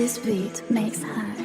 This beat makes her.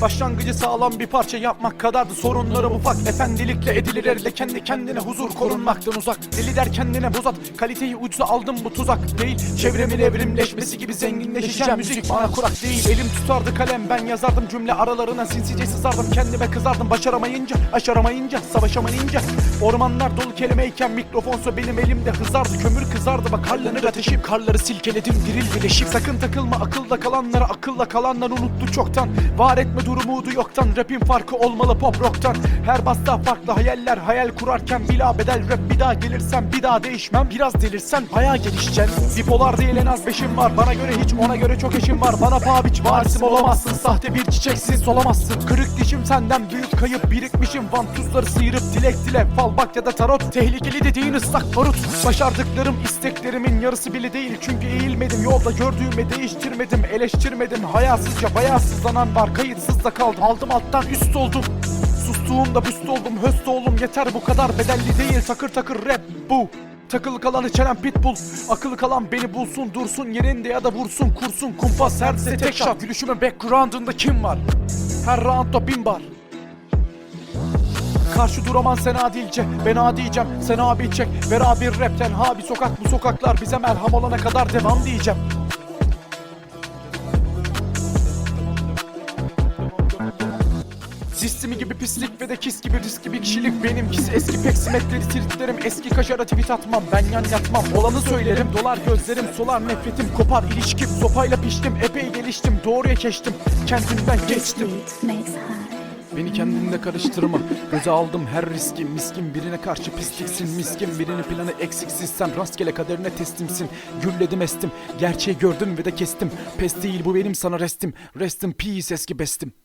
Başlangıcı sağlam bir parça yapmak kadardı. Sorunları ufak. Efendilikle edilir. Elle kendi kendine huzur korunmaktan uzak. Deli der kendine bozat kaliteyi ucuza aldım bu tuzak değil. Çevremin evrimleşmesi gibi zenginleşeceğim müzik bana kurak değil. Elim tutardı kalem. Ben yazardım cümle aralarına. Sinsice sızardım Kendime kızardım. Başaramayınca aşaramayınca savaşamayınca. Ormanlar dolu kelimeyken mikrofonsa benim elimde hızardı. Kömür kızardı bak harlanır ateşim Karları silkeledim diril bileşik Sakın takılma akılda kalanlara akılla kalanlar unuttu çoktan. Var etme durumudu yoktan Rapin farkı olmalı pop rock'tan. Her basta farklı hayaller hayal kurarken Bila bedel rap. Bir daha gelirsen bir daha değişmem. Biraz delirsen bayağı gelişeceksin Bipolar değil en az beşim var. Bana göre hiç ona göre çok eşim var. Bana paha biç varisim olamazsın Sahte bir çiçeksiz solamazsın. Kırık dişim senden büyük kayıp birikmişim. Vantuzları sıyırıp dilek dile Fal bak ya da tarot. Tehlikeli dediğin ıslak barut. Başardıklarım isteklerimin yarısı bile değil. Çünkü eğilmedim yolda gördüğümü değiştirmedim Eleştirmedim. Hayasızca bayağı sızlanan var Kayıtsız da kaldım. Aldım alttan üst oldum. Sustuğumda büst oldum. Höst oğlum yeter bu kadar. Bedelli değil Takır takır rap bu. Takılı kalan içeren pitbull. Akıllı kalan beni bulsun dursun. Yerinde ya da vursun kursun. Kumpas her size tek shot Gülüşümün background'ında kim var? Her roundda bin bar. Karşı duraman sen adilce. Ben adiyeceğim. Sen abi çek. Ver abi rap. Tenha bir sokak. Bu sokaklar Bize merham olana kadar devam diyeceğim Sistemi gibi pislik ve de kis gibi riskli bir kişilik benimkisi Eski pek simetri tweetlerim eski kaşara tweet atmam. Ben yan yatmam olanı söylerim. Dolar gözlerim solar nefretim. Kopar ilişkim Sopayla piştim epey geliştim. Doğruya geçtim Kendimden geçtim. Beni kendinle karıştırma. Göze aldım her riski. Miskin birine karşı pisliksin. Miskin birinin planı eksiksiz. Sen rastgele kaderine teslimsin. Gülledim estim. Gerçeği gördüm ve de kestim. Pes değil bu benim sana restim. Rest in peace eski bestim